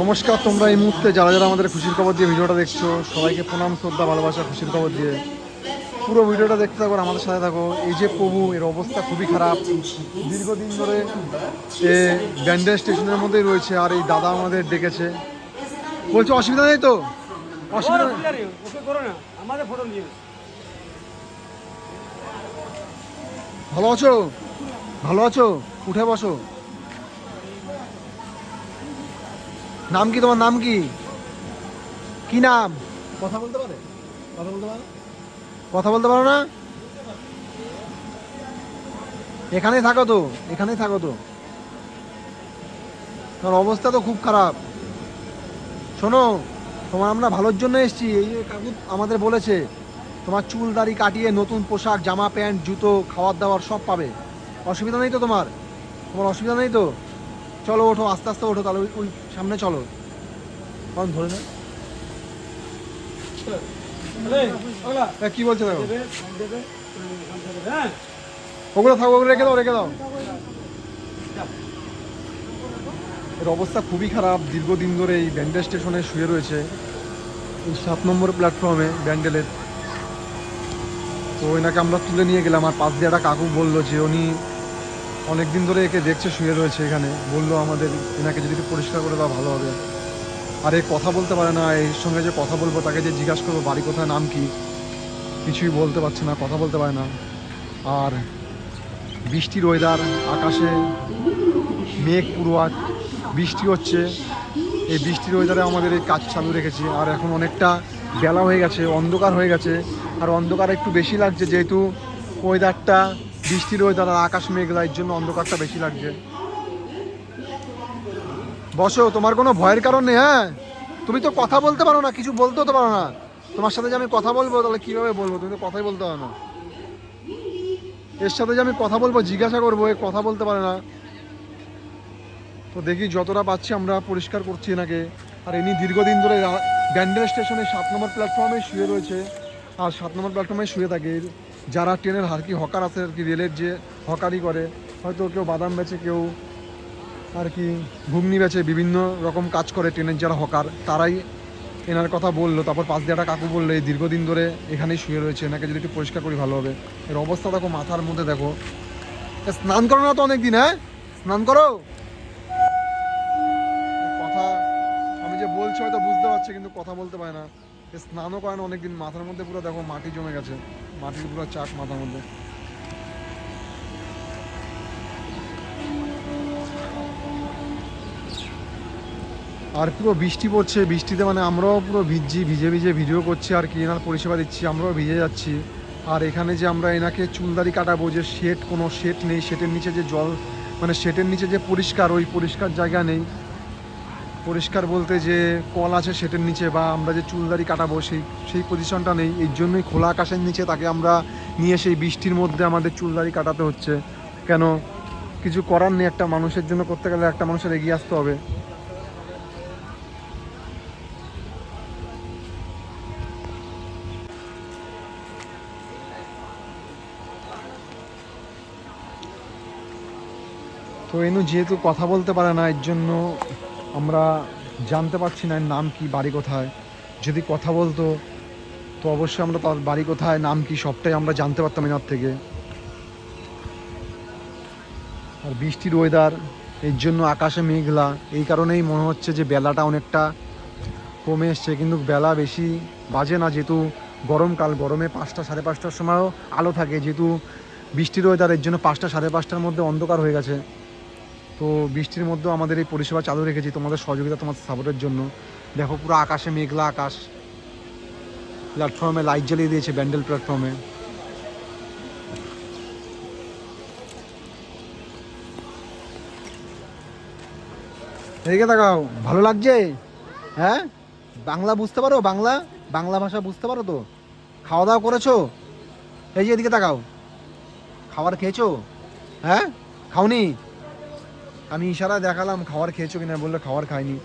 নমস্কার তোমরা এই মুহূর্তে যারা যারা আমাদের খুশির খবর দিয়ে ভিডিওটা দেখছ সবাইকে প্রণাম শ্রদ্ধা ভালোবাসা খুশির খবর দিয়ে। পুরো ভিডিওটা দেখতে থাকো আমাদের সাথে থাকো। এই যে প্রভু এর অবস্থা খুবই খারাপ। দীর্ঘদিন ধরে এ ব্যান্ডেজ স্টেশনের মধ্যেই রয়েছে আর এই দাদা আমাদের ডেকেছে। বলছে অসুবিধা নেই তো? অসুবিধা ভালো আছো? ভালো আছো? উঠে বসো। নাম কি তোমার নাম কি? কি নাম? কথা বলতে পারে? কথা বলতে পারে? কথা বলতে পারো না? এখানেই থাকো তো এখানেই থাকো তো। তোমার অবস্থা তো খুব খারাপ। শোনো তোমার আমরা ভালোর জন্য এসেছি। এই যে কাকু আমাদের বলেছে তোমার চুল দাড়ি কাটিয়ে নতুন পোশাক জামা প্যান্ট জুতো খাওয়ার দাওয়ার সব পাবে। অসুবিধা নেই তো তোমার? তোমার অসুবিধা নেই তো? চলো ওঠো, আস্তে আস্তে ওঠো, তাহলে ওই সামনে চলো। কারণ ধরে না কি বলছে দেখো? ওগুলো থাকো, ওগুলো রেখে দাও রেখে দাও। এর অবস্থা খুবই খারাপ। দীর্ঘদিন ধরে এই ব্যান্ডেল স্টেশনে শুয়ে রয়েছে এই সাত নম্বর প্ল্যাটফর্মে ব্যান্ডেলের। তো এনাকে আমরা তুলে নিয়ে গেলাম। আর পাশ দিয়ে একটা কাকু বলল যে উনি অনেক দিন ধরে একে দেখছে, শুয়ে রয়েছে এখানে। বলল আমাদের এনাকে যদি একটু পরিষ্কার করে দেওয়া ভালো হবে। আর এ কথা বলতে পারে না, এর সঙ্গে যে কথা বলব, তাকে যে জিজ্ঞাসা করব, বাড়ি কোথায়, নাম কি, কিছুই বলতে পারছে না, কথা বলতে পারে না। আর বৃষ্টির ওয়েদার আকাশে মেঘ পুরো, আর বৃষ্টি হচ্ছে। এই বৃষ্টির ওয়েদারে আমাদের এই কাজ চালু রেখেছি। আর এখন অনেকটা বেলা হয়ে গেছে, অন্ধকার হয়ে গেছে। আর অন্ধকার একটু বেশি লাগছে, যেহেতু ওয়েদারটা বৃষ্টির ওয়েদার আর আকাশ মেঘলা এর জন্য অন্ধকারটা বেশি লাগছে। বসো, তোমার কোনো ভয়ের কারণ নেই হ্যাঁ? তুমি তো কথা বলতে পারো না, কিছু বলতেও তো পারো না। তোমার সাথে যে আমি কথা বলব, তাহলে কীভাবে বলব? তুমি তো কথাই বলতে পারো না। এর সাথে যে আমি কথা বলব, জিজ্ঞাসা করব, এ কথা বলতে পারে না। তো দেখি যতটা পাচ্ছি আমরা পরিষ্কার করছি এনাকে। আর ইনি দীর্ঘদিন ধরে ব্যান্ডেল স্টেশনে সাত নম্বর প্ল্যাটফর্মে শুয়ে রয়েছে। আর সাত নম্বর প্ল্যাটফর্মে শুয়ে থাকে। যারা ট্রেনের আর কি হকার আছে আর কি, রেলের যে হকারি করে, হয়তো কেউ বাদাম বেচে, কেউ আর কি ঘুগনি বেচে, বিভিন্ন রকম কাজ করে ট্রেনের যারা হকার, তারাই এনার কথা বলল। তারপর পাশ দিয়ে একটা কাকু বলল, এই দীর্ঘদিন ধরে এখানেই শুয়ে রয়েছে, এনাকে যদি একটু পরিষ্কার করি ভালো হবে। এর অবস্থা দেখো মাথার মধ্যে, দেখো। স্নান করো না তো অনেক দিন হ্যাঁ? স্নান করো। কথা আমি যে বলছি হয়তো বুঝতে পারছি, কিন্তু কথা বলতে পারে না। স্নানও করেন অনেকদিন, মাথার মধ্যে পুরো দেখো মাটি জমে গেছে, মাটির পুরো চাক মাথার মধ্যে। আর পুরো বৃষ্টি পড়ছে, বৃষ্টিতে মানে আমরাও পুরো ভিজছি, ভিজে ভিজে ভিডিও করছি, আর কি এনার পরিষেবা দিচ্ছি, আমরাও ভিজে যাচ্ছি। আর এখানে যে আমরা এনাকে চুলদারি কাটাবো, যে শেড, কোনো শেড নেই শেটের নিচে যে জল মানে শেটের নিচে যে পরিষ্কার, ওই পরিষ্কার জায়গা নেই। পরিষ্কার বলতে যে কল আছে সেটার নিচে বা আমরা যে চুলদারি কাটাবো সেই সেই পজিশনটা নেই। এই জন্যই খোলা আকাশের নিচে তাকে আমরা নিয়ে সেই বৃষ্টির মধ্যে আমাদের চুলদারি কাটাতে হচ্ছে। কেন? কিছু করার নেই একটা মানুষের জন্য, করতে গেলে একটা মানুষের এগিয়ে আসতে হবে। তো এনু যেহেতু কথা বলতে পারে না, এর জন্য আমরা জানতে পারছি না নাম কি, বাড়ি কোথায়। যদি কথা বলতো, তো অবশ্যই আমরা তার বাড়ি কোথায়, নাম কি, সবটাই আমরা জানতে পারতাম এনার থেকে। আর বৃষ্টির ওয়েদার এর জন্য আকাশে মেঘলা, এই কারণেই মনে হচ্ছে যে বেলাটা অনেকটা কমে এসছে, কিন্তু বেলা বেশি বাজে না, যেহেতু গরমকাল গরমে পাঁচটা, সাড়ে পাঁচটার সময়ও আলো থাকে, যেহেতু বৃষ্টির ওয়েদার এর জন্য পাঁচটা, সাড়ে পাঁচটার মধ্যে অন্ধকার হয়ে গেছে। তো বৃষ্টির মধ্যেও আমাদের এই পরিষেবা চালু রেখেছি তোমাদের সহযোগিতা তোমাদের সাপোর্টের জন্য। দেখো পুরো আকাশে মেঘলা আকাশ। প্ল্যাটফর্মে লাইট জ্বালিয়ে দিয়েছে ব্যান্ডেল প্ল্যাটফর্মে এদিকে তাকাও, ভালো লাগছে? হ্যাঁ? বাংলা বুঝতে পারো? বাংলা? বাংলা ভাষা বুঝতে পারো তো? খাওয়া দাওয়া করেছ? এই যে এদিকে তাকাও। খাবার খেয়েছো? হ্যাঁ? খাওনি? আমি ইশারা দেখালাম, খাবার খেয়েছো কিনা বলল খাবার খাইনি।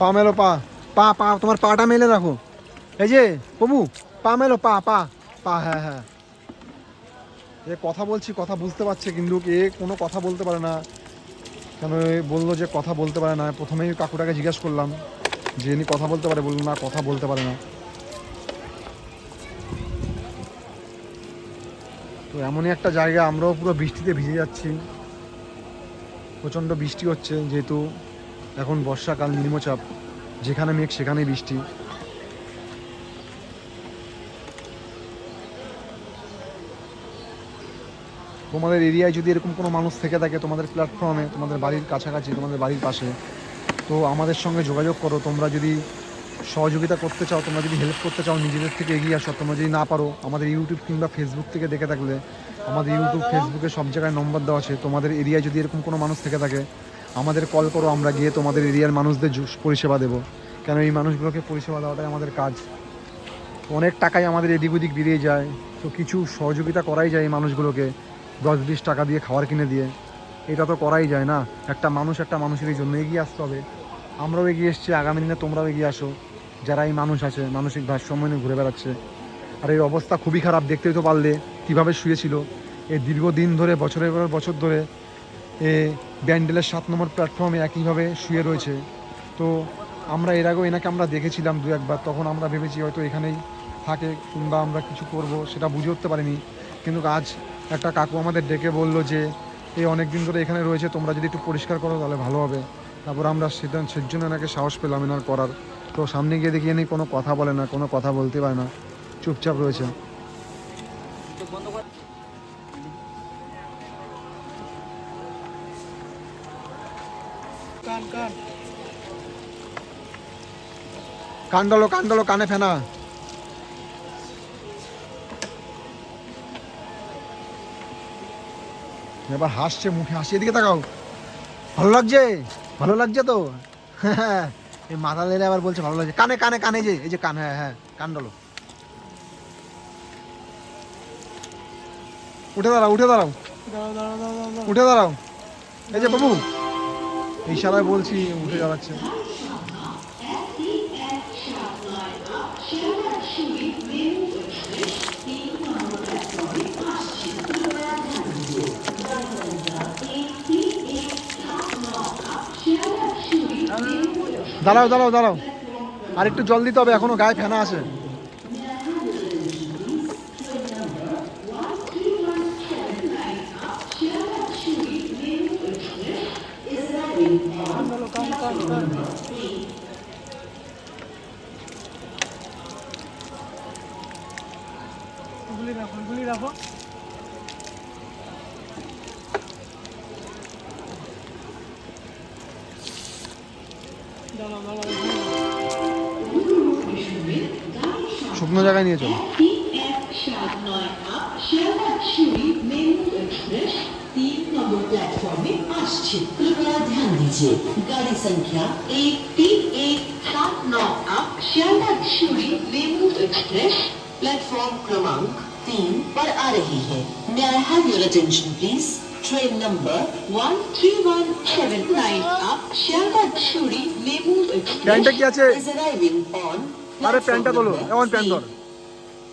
পা মেলো পা পা পা, তোমার পাটা মেলে রাখো। এই যে, প্রভু পা মেলো পা পা পা হ্যাঁ হ্যাঁ। এ কথা বলছি, কথা বুঝতে পারছে, কিন্তু এ কোনো কথা বলতে পারে না। কেন বলল যে কথা বলতে পারে না? প্রথমেই কাকুটাকে জিজ্ঞেস করলাম, যে ইনি কথা বলতে পারে, বলল না, কথা বলতে পারে না। তো এমনই একটা জায়গা, আমরাও পুরো বৃষ্টিতে ভিজে যাচ্ছি। প্রচণ্ড বৃষ্টি হচ্ছে, যেহেতু এখন বর্ষাকাল, নিম্নচাপ, যেখানে মেঘ সেখানেই বৃষ্টি। তোমাদের এরিয়ায় যদি এরকম কোনো মানুষ থেকে থাকে, তোমাদের প্ল্যাটফর্মে তোমাদের বাড়ির কাছাকাছি, তোমাদের বাড়ির পাশে, তো আমাদের সঙ্গে যোগাযোগ করো। তোমরা যদি সহযোগিতা করতে চাও, তোমরা যদি হেল্প করতে চাও, নিজেদের থেকে এগিয়ে আসো, তোমরা যদি না পারো, আমাদের ইউটিউব কিংবা ফেসবুক থেকে দেখে থাকলে, আমাদের ইউটিউব ফেসবুকে সব জায়গায় নম্বর দেওয়া আছে। তোমাদের এরিয়ায় যদি এরকম কোনো মানুষ থেকে থাকে, আমাদের কল করো, আমরা গিয়ে তোমাদের এরিয়ার মানুষদের পরিষেবা দেবো। কেন এই মানুষগুলোকে পরিষেবা দেওয়াটাই আমাদের কাজ? অনেক টাকাই আমাদের এদিক ওদিক বেরিয়ে যায়। তো কিছু সহযোগিতা করাই যায় এই মানুষগুলোকে। দশ বিশ টাকা দিয়ে খাবার কিনে দিয়ে। এটা তো করাই যায় না। একটা মানুষ একটা মানুষের এই জন্য এগিয়ে আসতে হবে। আমরাও এগিয়ে এসেছি, আগামী দিনে তোমরাও এগিয়ে আসো। যারা এই মানুষ আছে, মানসিক ভারসাম্য নিয়ে ঘুরে বেড়াচ্ছে। আর এই অবস্থা খুবই খারাপ, দেখতেই তো পারলে কীভাবে শুয়েছিল। এই দীর্ঘদিন ধরে, বছরের পর বছর ধরে এ ব্যান্ডেলের সাত নম্বর প্ল্যাটফর্মে একইভাবে শুয়ে রয়েছে। তো আমরা এর আগেও এনাকে আমরা দেখেছিলাম দু একবার। তখন আমরা ভেবেছি হয়তো এখানেই থাকে কিংবা আমরা কিছু করব, সেটা বুঝে উঠতে পারিনি। কিন্তু আজ একটা কাকু আমাদের ডেকে বলল যে, এই অনেক দিন ধরে এখানে রয়েছে, তোমরা যদি একটু পরিষ্কার করো তাহলে ভালো হবে। তারপর আমরা সেটা সেই জন্য এনাকে সাহস পেলাম এনার করার। তো সামনে গিয়ে দেখি এনি কোনো কথা বলে না, কোনো কথা বলতে পারে না। চুপচাপ রয়েছে। কান কান। কান্ডলো কান্ডলো কানে ফেনা। এবার হাসছে, মুখে হাসি। এদিকে তাকাও। ভালো লাগছে? ভালো লাগছে তো? হ্যাঁ এই মাথা লেলে আবার বলছে ভালো লাগছে। কানে কানে কানে যে, এই যে কান হ্যাঁ হ্যাঁ কান্ডলো উঠে দাঁড়াও উঠে দাঁড়াও। উঠে দাঁড়াও। এই যে বাবু, এই ইশারায় বলছি, উঠে দাঁড়াচ্ছে। দাঁড়াও দাঁড়াও দাঁড়াও। আর একটু জল দিতে হবে এখনও গায়ে ফেনা আছে। রাখো রাখো। শুকনো জায়গায় নিয়ে চলো সাত নয় আট শিয়ালদা শিউরি মেমু एक्सप्रेस तीन नंबर प्लेटफॉर्म में আসছে कृपया ध्यान दीजिए गाड़ी संख्या एक तीन एक सात नौ आठ Sealdah Siuri MEMU express platform क्रमांक तीन पर आ रही है may I have your attention please train number one three one seven nine up Sealdah Siuri MEMU প্যান্টটা কি আছে? एक्सप्रेस is arriving on আরে প্যান্টটা তোলো এমন প্যান্ট ধর।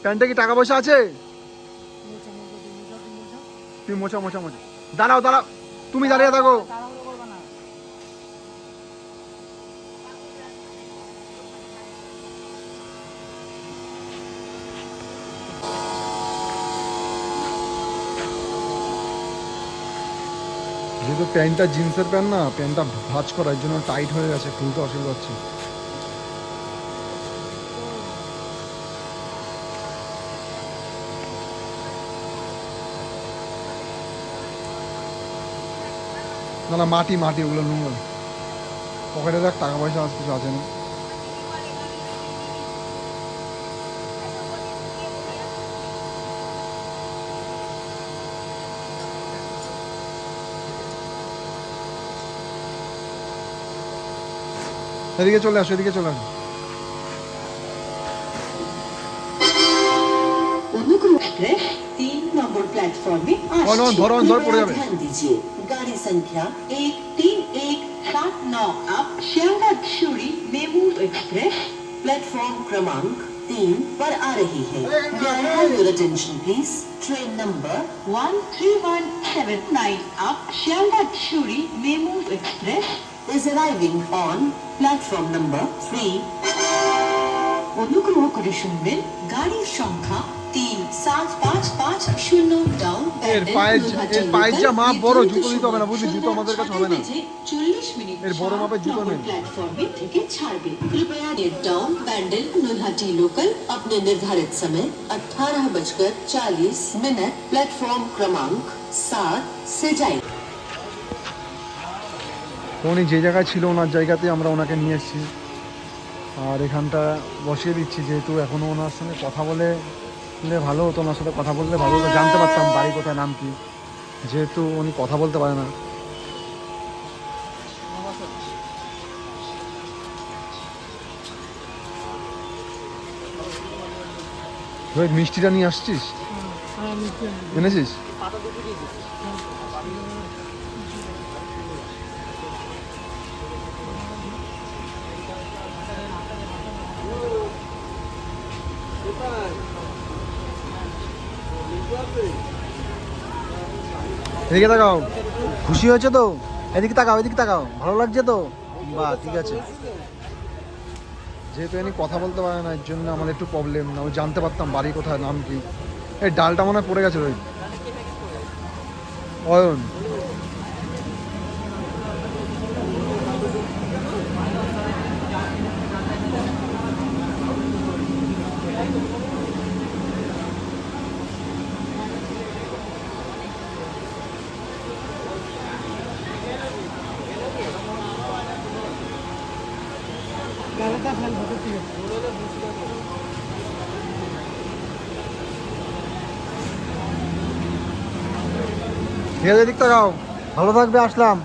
প্যান্টে কি টাকা পয়সা আছে? মোচা মোচা মোচা মোচা। তুমি মোছা মোছা মোছা। দাঁড়াও দাঁড়াও। তুমি দাঁড়িয়ে থাকো। তাড়াহুড়ো করবে না। যেহেতু প্যান্টটা জিন্সের প্যান্ট না প্যান্টটা ভাজ করা এর জন্য টাইট হয়ে গেছে খুলতে অসুবিধা হচ্ছে। না মাটি মাটি ওগুলো নোংরা। পকেটে দেখ টাকা পয়সা আজ কিছু আছে না। এদিকে চলে আসো এদিকে চলে আসো। ধরো ধর পড়ে যাবে। संख्या एक तीन एक सात नौ आप श्याला शिवड़ी मेमू एक्सप्रेस प्लेटफॉर्म क्रमांक तीन पर आ रही है। Attention please train number one three one seven nine आप श्याला Shivdi MEMU express is arriving on platform number three अनुग्रह ಗೃಹ गाड़ी এর পায়ের এর পায়ের যা মাপ বড় জুতো দিতে হবে না বুঝলি জুতো আমাদের কাছে হবে না চল্লিশ মিনিট এর বড় মাপের জুতো নেই। प्लेटफॉर्म থেকে ছাড়বে कृपया get down Bandel Nalhati local अपने निर्धारित समय अठारह बजकर चालीस मिनट प्लेटफॉर्म क्रमांक सात से जाए তো উনি যে জায়গায় ছিল ওনার জায়গাতে আমরা ওনাকে নিয়ে এসেছি আর এখানটা বসিয়ে দিচ্ছি যেহেতু এখনও ওনার সঙ্গে কথা বলে বলে ভালো হতো, ওনার সাথে কথা বললে ভালো হতো, জানতে পারতাম বাড়ি কোথায়, নাম কি। যেহেতু উনি কথা বলতে পারে না। মিষ্টিটা নিয়ে আসছিস। এনেছিস? এদিকে তাকাও। খুশি হয়েছে তো? এদিকে তাকাও এদিকে তাকাও। ভালো লাগছে তো? বা, ঠিক আছে। যেহেতু এনি কথা বলতে পারে না, এর জন্য আমার একটু প্রবলেম না। আমি জানতে পারতাম বাড়ি কোথায়, নাম কি। এই ডালটা মনে হয় পড়ে গেছে রোহিত অয়ন। ঠিক আছে তাকাও ভালো থাকবে আসলাম।